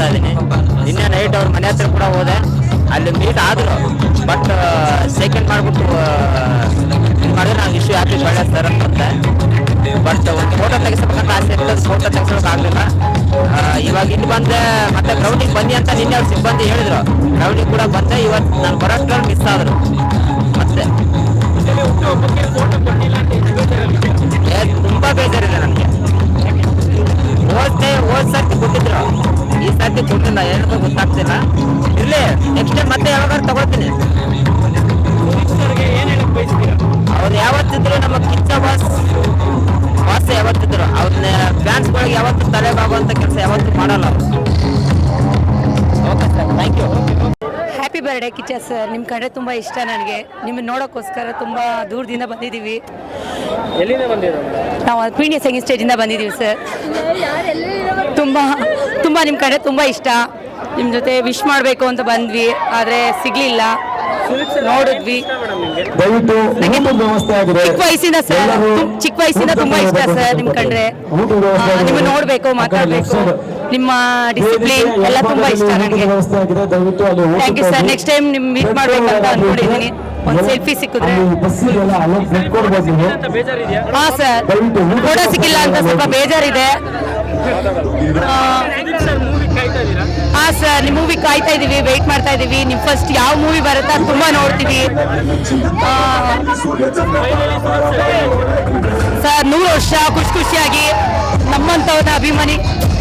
ತಿಳಿಸ್ತಾ ಇದ್ದೀನಿ. ನಿನ್ನೆ ನೈಟ್ ಅವ್ರ ಮನೆ ಹತ್ರ ಕೂಡ ಹೋದೆ. ಅಲ್ಲಿ ಮೀಟ್ ಆದ್ರು. ಬಟ್ ಸೆಕೆಂಡ್ ಮಾಡ್ಬಿಟ್ಟು ಮಾಡಿದ್ರೆ ನಾನು ಇಶ್ಯೂ ಯಾಕೆ ಒಳ್ಳೆ ಸರ್ ಅಂತ ಬಟ್ ಒಂದು ಫೋಟೋ ತೆಗಿಸ್ಬೇಕಂತ ಆಸೆ ಇತ್ತು. ಫೋಟೋ ತೆಗಿಸೋಕೆ ಆಗಲಿಲ್ಲ. ಇವಾಗ ಇಲ್ಲಿ ಬಂದೆ ಮತ್ತೆ ಗ್ರೌಂಡಿಗೆ ಬನ್ನಿ ಅಂತ ನಿನ್ನೆ ಅವ್ರು ಸಿಬ್ಬಂದಿ ಹೇಳಿದ್ರು. ಗ್ರೌಂಡಿಗೆ ಕೂಡ ಬಂದೆ. ಇವತ್ತು ನಾನು ಬರೋಷ್ಟ್ರಲ್ಲಿ ಮಿಸ್ ಆದರು. ಸರ್ತಿ ಕೊಟ್ಟಿಲ್ಲ? ಏನೋ ಗೊತ್ತಾಗ್ತಿಲ್ಲ. ಇರ್ಲಿ ನೆಕ್ಸ್ಟ್ ಟೈಮ್ ಮತ್ತೆ ಯಾವಾಗ ತಗೊಳ್ತೀನಿ. ಅವ್ರು ಯಾವತ್ತಿದ್ರು ನಮ್ಮ ಕಿಚ್ಚ ಬಾಸ್. ಬಾಸ್ ಯಾವತ್ತಿದ್ರು. ಅವ್ರನ್ನ ಫ್ಯಾನ್ಸ್ಗಳಿಗೆ ಯಾವತ್ತು ತಲೆ ಬಾಗುವಂತ ಕೆಲಸ ಯಾವತ್ತು ಮಾಡಲ್ಲ. ಹ್ಯಾಪಿ ಬರ್ಡೇ ಕಿಚ್ಚ ಸರ್ ನಿಮ್ಮ ಕಂಡ್ರೆ ತುಂಬ ಇಷ್ಟ ನನಗೆ. ನಿಮ್ಮನ್ನು ನೋಡೋಕ್ಕೋಸ್ಕರ ತುಂಬ ದೂರದಿಂದ ಬಂದಿದ್ದೀವಿ ಎಲ್ಲಿಂದ ಬಂದಿರೋದು? ನಾವು ಪೀಣ್ಯ ಸಂಗೀತ ಸ್ಟೇಜಿಂದ ಬಂದಿದ್ದೀವಿ ಸರ್ ತುಂಬ ತುಂಬ ನಿಮ್ಮ ಕಂಡ್ರೆ ತುಂಬ ಇಷ್ಟ. ನಿಮ್ಮ ಜೊತೆ ವಿಶ್ ಮಾಡಬೇಕು ಅಂತ ಬಂದ್ವಿ ಆದರೆ ಸಿಗಲಿಲ್ಲ. ನೋಡಿದ್ವಿ. ದಯವಿಟ್ಟು ಊಟದ ವ್ಯವಸ್ಥೆ ಆಗಿದೆ. ಚಿಕ್ಕ ವಯಸ್ಸಿಂದ ಸರ್ ಎಲ್ಲರೂ ಚಿಕ್ಕ ವಯಸ್ಸಿಂದ ತುಂಬ ಇಷ್ಟ ಸರ್ ನಿಮ್ಮ ಕಂಡ್ರೆ. ಊಟದ ವ್ಯವಸ್ಥೆ ಆಗಿದೆ. ನಿಮ್ಮ ನೋಡಬೇಕು ಮಾತಾಡಬೇಕು. ನಿಮ್ಮ ಡಿಸಿಪ್ಲಿನ್ ಎಲ್ಲ ತುಂಬಾ ಇಷ್ಟ ನನಗೆ. Thank you sir next time ನಿಮ್ ಮೀಟ್ ಮಾಡ್ಬೇಕಂತ ಅನ್ಕೊಂಡಿದ್ದೀನಿ. ಒಂದು ಸೆಲ್ಫಿ ಸಿಕ್ಕಿದ್ರೆ ಹಾ ಸರ್ ಫೋಟೋ ಸಿಕ್ಕಿಲ್ಲ ಅಂತ ಸ್ವಲ್ಪ ಬೇಜಾರಿದೆ. ಸರ್ ಮೂವಿ ಕಾಯ್ತಾ ಇದ್ದೀರಾ? ಹಾ ಸರ್ ನಿಮ್ಮ ಮೂವಿ ಕಾಯ್ತಾ ಇದೀವಿ ವೆಯ್ಟ್ ಮಾಡ್ತಾ ಇದೀವಿ ನಿಮ್ ಫಸ್ಟ್ ಯಾವ ಮೂವಿ ಬರುತ್ತಾ ತುಂಬಾ ನೋಡ್ತೀವಿ. ಸರ್ ನೂರು ವರ್ಷ ಖುಷಿ ಖುಷಿಯಾಗಿ ನಮ್ಮಂತವನ ಅಭಿಮಾನಿ.